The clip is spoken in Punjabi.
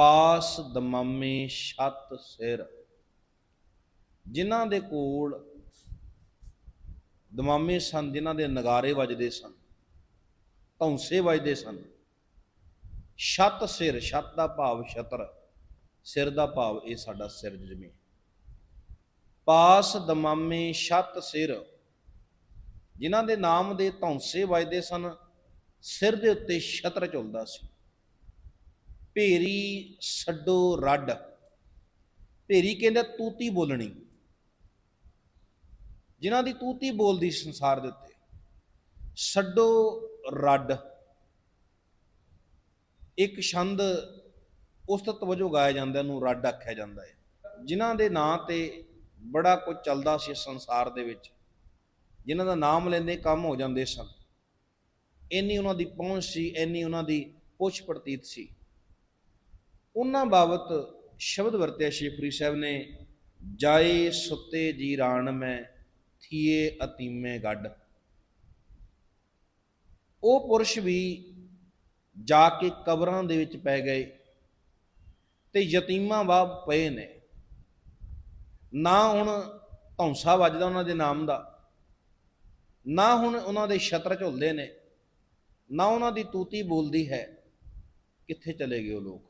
ਪਾਸ ਦਮਾਮੇ ਛੱਤ ਸਿਰ। ਜਿਨ੍ਹਾਂ ਦੇ ਕੋਲ ਦਮਾਮੇ ਸਨ, ਜਿਨ੍ਹਾਂ ਦੇ ਨਗਾਰੇ ਵੱਜਦੇ ਸਨ, ਧੌਂਸੇ ਵੱਜਦੇ ਸਨ, ਛੱਤ ਸਿਰ, ਛੱਤ ਦਾ ਭਾਵ ਛਤਰ, ਸਿਰ ਦਾ ਭਾਵ ਇਹ ਸਾਡਾ ਸਿਰ ਜਿਵੇਂ ਪਾਸ ਦਮਾਮੇ ਛੱਤ ਸਿਰ, ਜਿਨ੍ਹਾਂ ਦੇ ਨਾਮ ਦੇ ਧੌਂਸੇ ਵੱਜਦੇ ਸਨ, ਸਿਰ ਦੇ ਉੱਤੇ ਛਤਰ ਝੁਲਦਾ ਸੀ। ਭੇਰੀ ਛੱਡੋ ਰੱਡ। ਭੇਰੀ ਕਹਿੰਦਾ ਤੂਤੀ ਬੋਲਣੀ। ਜਿਨ੍ਹਾਂ ਦੀ ਤੂਤੀ ਬੋਲਦੀ ਸੰਸਾਰ ਦੇ ਉੱਤੇ, ਛੱਡੋ ਰੱਡ। ਇੱਕ ਛੰਦ ਉਸਤਤ ਵਜੋਂ ਗਾਇਆ ਜਾਂਦਾ ਇਹਨੂੰ ਰੱਡ ਆਖਿਆ ਜਾਂਦਾ ਹੈ। ਜਿਨ੍ਹਾਂ ਦੇ ਨਾਂ ਤੇ ਬੜਾ ਕੁਝ ਚੱਲਦਾ ਸੀ ਸੰਸਾਰ ਦੇ ਵਿੱਚ, ਜਿਨ੍ਹਾਂ ਦਾ ਨਾਮ ਲੈਂਦੇ ਕੰਮ ਹੋ ਜਾਂਦੇ ਸਨ। ਇੰਨੀ ਉਹਨਾਂ ਦੀ ਪਹੁੰਚ ਸੀ, ਇੰਨੀ ਉਹਨਾਂ ਦੀ ਪੁੱਛ ਪ੍ਰਤੀਤ ਸੀ। ਉਹਨਾਂ ਬਾਬਤ ਸ਼ਬਦ ਵਰਤਿਆ ਸ਼ੇਖਰੀ ਸਾਹਿਬ ਨੇ, ਜਾਏ ਸੁੱਤੇ ਜੀ ਰਾਣ ਮੈਂ, ਥੀਏ ਅਤੀਮੇ ਗੱਡ। ਉਹ ਪੁਰਸ਼ ਵੀ ਜਾ ਕੇ ਕਬਰਾਂ ਦੇ ਵਿੱਚ ਪੈ ਗਏ ਤੇ ਯਤੀਮਾਂ ਬਾਬ ਪਏ ਨੇ। ਨਾ ਹੁਣ ਧੌਂਸਾ ਵੱਜਦਾ ਉਹਨਾਂ ਦੇ ਨਾਮ ਦਾ, ਨਾ ਹੁਣ ਉਹਨਾਂ ਦੇ ਛਤਰ ਝੁੱਲਦੇ ਨੇ, ਨਾ ਉਹਨਾਂ ਦੀ ਤੂਤੀ ਬੋਲਦੀ ਹੈ, ਕਿੱਥੇ ਚਲੇ ਗਏ ਉਹ ਲੋਕ?